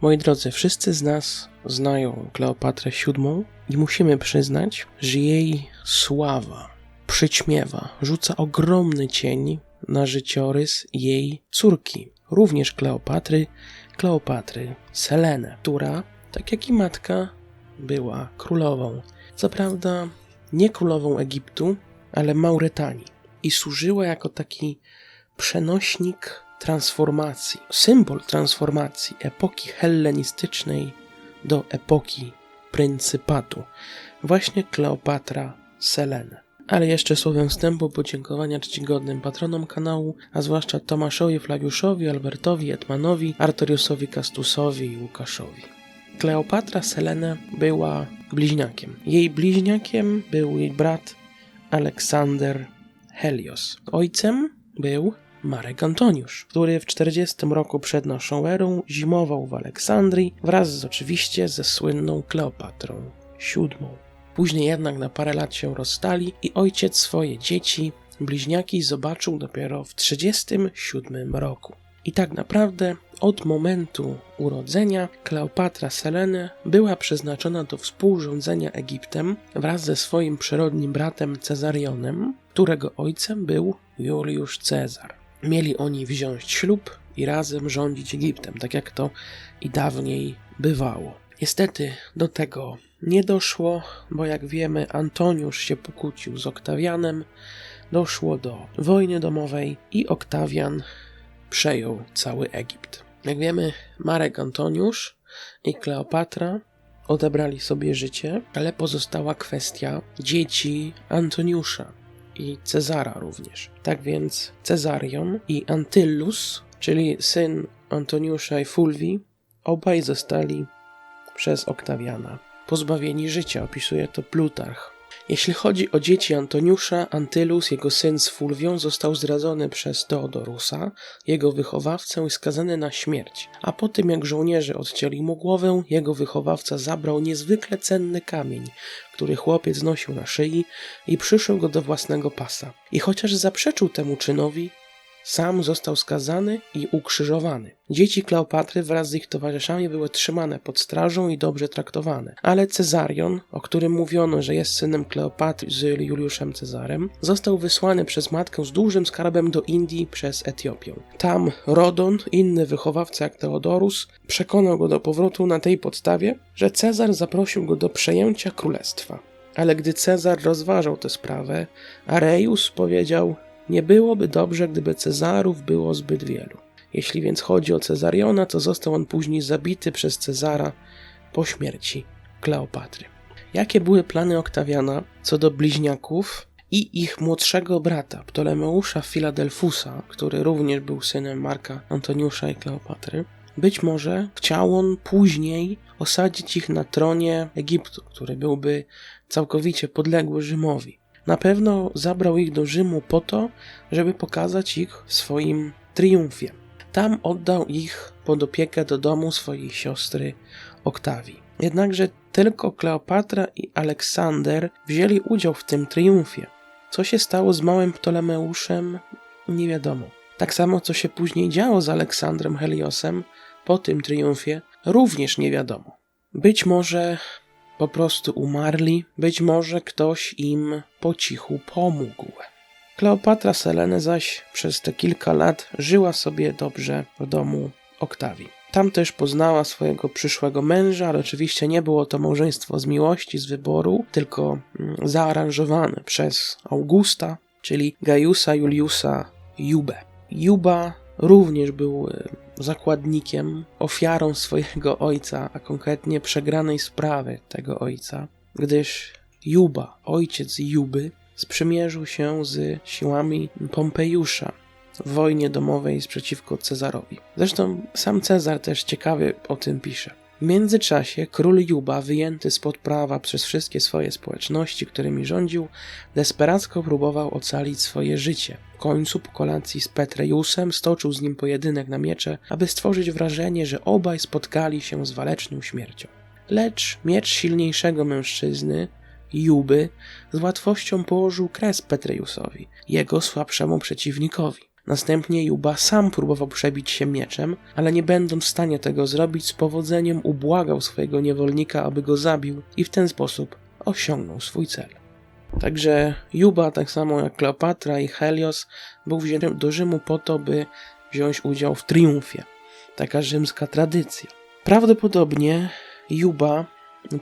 Moi drodzy, wszyscy z nas znają Kleopatrę VII i musimy przyznać, że jej sława przyćmiewa, rzuca ogromny cień na życiorys jej córki, również Kleopatry, Kleopatry Selene, która, tak jak i matka, była królową. Co prawda nie królową Egiptu, ale Mauretanii i służyła jako taki przenośnik transformacji, symbol transformacji epoki hellenistycznej do epoki pryncypatu. Właśnie Kleopatra Selene. Ale jeszcze słowem wstępu podziękowania czcigodnym patronom kanału, a zwłaszcza Tomaszowi, Flawiuszowi, Albertowi, Etmanowi, Artoriusowi, Kastusowi i Łukaszowi. Kleopatra Selene była bliźniakiem. Jej bliźniakiem był jej brat Aleksander Helios. Ojcem był Marek Antoniusz, który w 40 roku przed naszą erą zimował w Aleksandrii wraz z oczywiście ze słynną Kleopatrą VII. Później jednak na parę lat się rozstali i ojciec swoje dzieci, bliźniaki, zobaczył dopiero w 37 roku. I tak naprawdę od momentu urodzenia Kleopatra Selene była przeznaczona do współrządzenia Egiptem wraz ze swoim przyrodnim bratem Cezarionem, którego ojcem był Juliusz Cezar. Mieli oni wziąć ślub i razem rządzić Egiptem, tak jak to i dawniej bywało. Niestety do tego nie doszło, bo jak wiemy, Antoniusz się pokłócił z Oktawianem, doszło do wojny domowej i Oktawian przejął cały Egipt. Jak wiemy, Marek Antoniusz i Kleopatra odebrali sobie życie, ale pozostała kwestia dzieci Antoniusza i Cezara również. Tak więc Cezarion i Antyllus, czyli syn Antoniusza i Fulvii, obaj zostali przez Oktawiana pozbawieni życia, opisuje to Plutarch. Jeśli chodzi o dzieci Antoniusza, Antylus, jego syn z Fulwią, został zdradzony przez Teodorusa, jego wychowawcę, i skazany na śmierć. A po tym, jak żołnierze odcięli mu głowę, jego wychowawca zabrał niezwykle cenny kamień, który chłopiec nosił na szyi i przyszył go do własnego pasa. I chociaż zaprzeczył temu czynowi, sam został skazany i ukrzyżowany. Dzieci Kleopatry wraz z ich towarzyszami były trzymane pod strażą i dobrze traktowane. Ale Cezarion, o którym mówiono, że jest synem Kleopatry z Juliuszem Cezarem, został wysłany przez matkę z dużym skarbem do Indii przez Etiopię. Tam Rodon, inny wychowawca jak Teodorus, przekonał go do powrotu na tej podstawie, że Cezar zaprosił go do przejęcia królestwa. Ale gdy Cezar rozważał tę sprawę, Areius powiedział: nie byłoby dobrze, gdyby Cezarów było zbyt wielu. Jeśli więc chodzi o Cezariona, to został on później zabity przez Cezara po śmierci Kleopatry. Jakie były plany Oktawiana co do bliźniaków i ich młodszego brata, Ptolemeusza Filadelfusa, który również był synem Marka Antoniusza i Kleopatry? Być może chciał on później osadzić ich na tronie Egiptu, który byłby całkowicie podległy Rzymowi. Na pewno zabrał ich do Rzymu po to, żeby pokazać ich w swoim triumfie. Tam oddał ich pod opiekę do domu swojej siostry Oktawii. Jednakże tylko Kleopatra i Aleksander wzięli udział w tym triumfie. Co się stało z małym Ptolemeuszem, nie wiadomo. Tak samo, co się później działo z Aleksandrem Heliosem po tym triumfie, również nie wiadomo. Być może po prostu umarli, być może ktoś im po cichu pomógł. Kleopatra Selene zaś przez te kilka lat żyła sobie dobrze w domu Oktawii. Tam też poznała swojego przyszłego męża, ale oczywiście nie było to małżeństwo z miłości, z wyboru, tylko mm, zaaranżowane przez Augusta, czyli Gaiusa Juliusa Jubę. Juba również był e, zakładnikiem, ofiarą swojego ojca, a konkretnie przegranej sprawy tego ojca, gdyż Juba, ojciec Juby, sprzymierzył się z siłami Pompejusza w wojnie domowej przeciwko Cezarowi. Zresztą sam Cezar też ciekawie o tym pisze. W międzyczasie król Juba, wyjęty spod prawa przez wszystkie swoje społeczności, którymi rządził, desperacko próbował ocalić swoje życie. W końcu po kolacji z Petrejusem stoczył z nim pojedynek na miecze, aby stworzyć wrażenie, że obaj spotkali się z waleczną śmiercią. Lecz miecz silniejszego mężczyzny, Juby, z łatwością położył kres Petrejusowi, jego słabszemu przeciwnikowi. Następnie Juba sam próbował przebić się mieczem, ale nie będąc w stanie tego zrobić, z powodzeniem ubłagał swojego niewolnika, aby go zabił i w ten sposób osiągnął swój cel. Także Juba, tak samo jak Kleopatra i Helios, był wzięty do Rzymu po to, by wziąć udział w triumfie. Taka rzymska tradycja. Prawdopodobnie Juba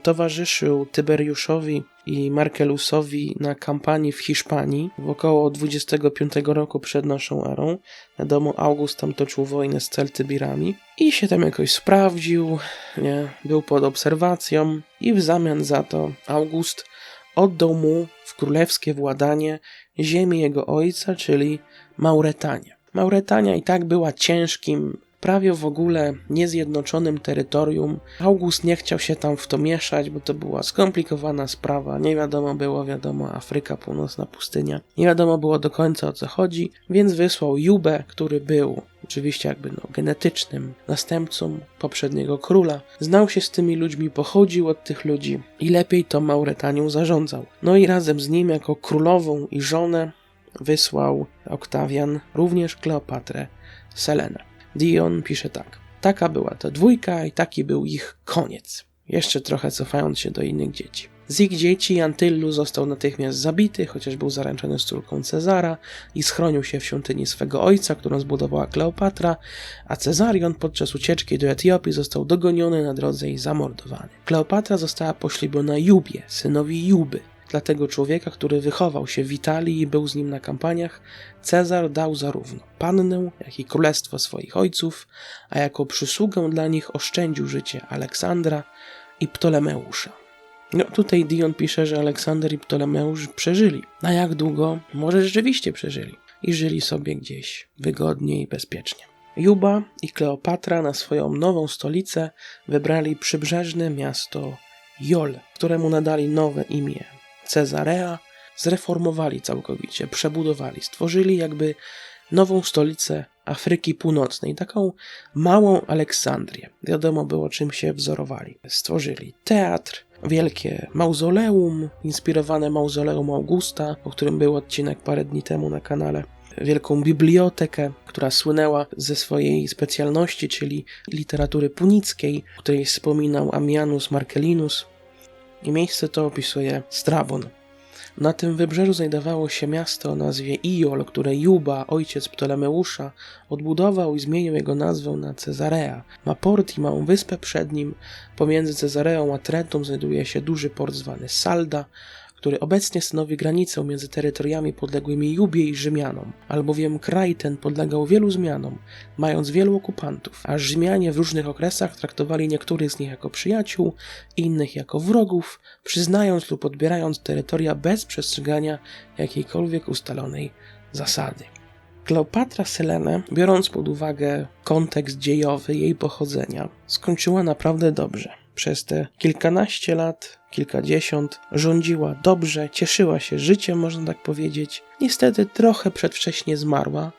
towarzyszył Tyberiuszowi i Markelusowi na kampanii w Hiszpanii w około 25 roku przed naszą erą. Wiadomo, August tam toczył wojnę z Celtybirami i się tam jakoś sprawdził, nie? był pod obserwacją i w zamian za to August oddał mu w królewskie władanie ziemię jego ojca, czyli Mauretanię. Mauretania i tak była ciężkim, prawie w ogóle niezjednoczonym terytorium. August nie chciał się tam w to mieszać, bo to była skomplikowana sprawa. Nie wiadomo było, wiadomo, Afryka, północna pustynia. Nie wiadomo było do końca o co chodzi, więc wysłał Jubę, który był oczywiście jakby no, genetycznym następcą poprzedniego króla. Znał się z tymi ludźmi, pochodził od tych ludzi i lepiej to Mauretanią zarządzał. No i razem z nim jako królową i żonę wysłał Oktawian również Kleopatrę Selenę. Dion pisze tak. Taka była ta dwójka i taki był ich koniec. Jeszcze trochę cofając się do innych dzieci. Z ich dzieci Antyllu został natychmiast zabity, chociaż był zaręczony z córką Cezara i schronił się w świątyni swego ojca, którą zbudowała Kleopatra, a Cezarion podczas ucieczki do Etiopii został dogoniony na drodze i zamordowany. Kleopatra została poślubiona Jubie, synowi Juby, dla tego człowieka, który wychował się w Italii i był z nim na kampaniach, Cezar dał zarówno pannę, jak i królestwo swoich ojców, a jako przysługę dla nich oszczędził życie Aleksandra i Ptolemeusza. No tutaj Dion pisze, że Aleksander i Ptolemeusz przeżyli. Na jak długo? Może rzeczywiście przeżyli. I żyli sobie gdzieś wygodnie i bezpiecznie. Juba i Kleopatra na swoją nową stolicę wybrali przybrzeżne miasto Jol, któremu nadali nowe imię Cezarea zreformowali całkowicie, przebudowali, stworzyli jakby nową stolicę Afryki Północnej, taką małą Aleksandrię. Wiadomo było, czym się wzorowali. Stworzyli teatr, wielkie mauzoleum, inspirowane mauzoleum Augusta, o którym był odcinek parę dni temu na kanale. Wielką bibliotekę, która słynęła ze swojej specjalności, czyli literatury punickiej, o której wspominał Ammianus Marcellinus, i miejsce to opisuje Strabon. Na tym wybrzeżu znajdowało się miasto o nazwie Iol, które Juba, ojciec Ptolemeusza, odbudował i zmienił jego nazwę na Cezarea. Ma port i małą wyspę przed nim. Pomiędzy Cezareą a Trentą znajduje się duży port zwany Salda, który obecnie stanowi granicę między terytoriami podległymi Jubie i Rzymianom, albowiem kraj ten podlegał wielu zmianom, mając wielu okupantów, a Rzymianie w różnych okresach traktowali niektórych z nich jako przyjaciół, innych jako wrogów, przyznając lub odbierając terytoria bez przestrzegania jakiejkolwiek ustalonej zasady. Kleopatra Selene, biorąc pod uwagę kontekst dziejowy jej pochodzenia, skończyła naprawdę dobrze. Przez te kilkanaście lat, kilkadziesiąt rządziła dobrze, cieszyła się życiem, można tak powiedzieć. Niestety trochę przedwcześnie zmarła,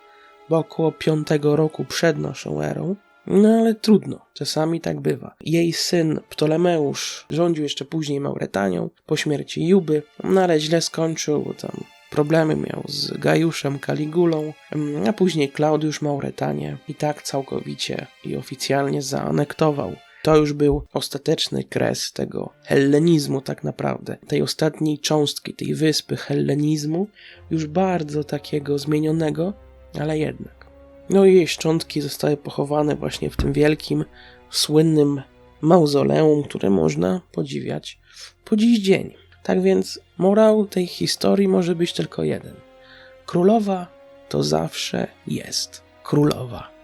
bo około piątego roku przed naszą erą. No ale trudno, czasami tak bywa. Jej syn Ptolemeusz rządził jeszcze później Mauretanią po śmierci Juby, no ale źle skończył, tam problemy miał z Gajuszem Kaligulą, a później Klaudiusz Mauretanię i tak całkowicie i oficjalnie zaanektował to już był ostateczny kres tego hellenizmu, tak naprawdę, tej ostatniej cząstki, tej wyspy hellenizmu, już bardzo takiego zmienionego, ale jednak. No i jej szczątki zostały pochowane właśnie w tym wielkim, słynnym mauzoleum, które można podziwiać po dziś dzień. Tak więc morał tej historii może być tylko jeden. Królowa to zawsze jest królowa.